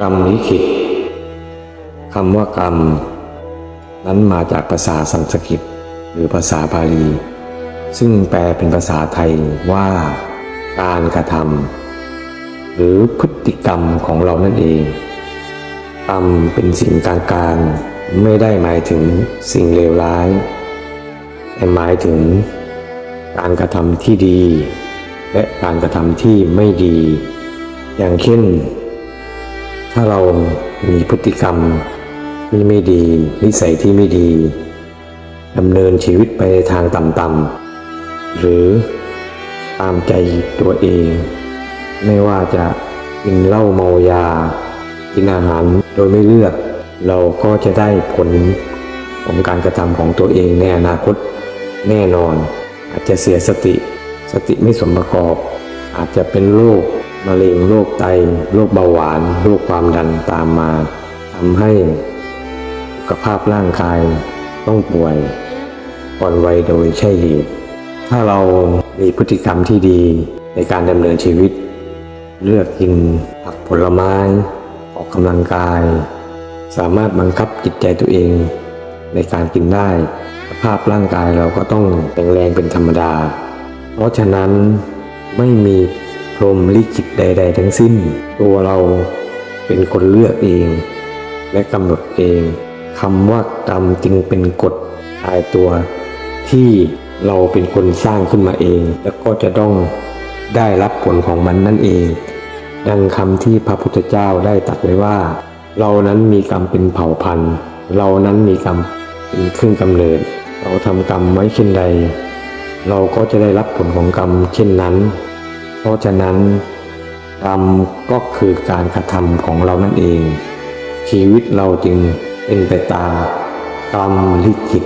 กรรมลิขิตคำว่ากรรม นั้นมาจากภาษาสันสกฤตหรือภาษาบาลี ซึ่งแปลเป็นภาษาไทยว่า การกระทำหรือพฤติกรรมของเรานั่นเอง กรรมเป็นสิ่งกลางการไม่ได้หมายถึงสิ่งเลวร้าย แต่หมายถึง การกระทำที่ดี และการกระทำที่ไม่ดี อย่างเช่น ถ้าเรามีพฤติกรรมที่ไม่ดี นิสัยที่ไม่ดีดำเนินชีวิตไปในทางต่ำๆหรือตามใจตัวเอง ไม่ว่าจะกินเหล้าเมายา กินอาหารโดยไม่เลือก เราก็จะได้ผลของการกระทำของตัวเองในอนาคตแน่นอน อาจจะเสียสติ สติไม่สมประกอบ อาจจะเป็นโรค มะเร็งโรคไตโรคเบาหวานโรคความดันตามมาทำให้สุขภาพร่างกายต้องป่วยก่อนวัยโดยใช่เหตุถ้าเรามีพฤติกรรมที่ดีในการดำเนินชีวิต เลือกกินผักผลไม้ ออกกำลังกาย สามารถบังคับจิตใจตัวเองในการกินได้สภาพร่างกายเราก็ต้องแข็งแรงเป็นธรรมดา เพราะฉะนั้นไม่มี รมลิขิตใด ๆ ทั้งสิ้น ตัวเราเป็นคนเลือกเอง และกำหนดเองคำว่ากรรมจึงเป็นกฎตายตัว ที่เราเป็นคนสร้างขึ้นมาเอง แล้วก็จะต้องได้รับผลของมันนั่นเอง ดังคำที่พระพุทธเจ้าได้ตรัสไว้ว่า เรานั้นมีกรรมเป็นเผ่าพันธุ์ เรานั้นมีกรรมเป็นเครื่องกำเนิด เราทำกรรมไว้เช่นใด เราก็จะได้รับผลของกรรมเช่นนั้น เพราะฉะนั้นกรรมก็คือการกระทำของเรานั่นเอง ชีวิตเราจึงเป็นไปตามกรรมลิขิต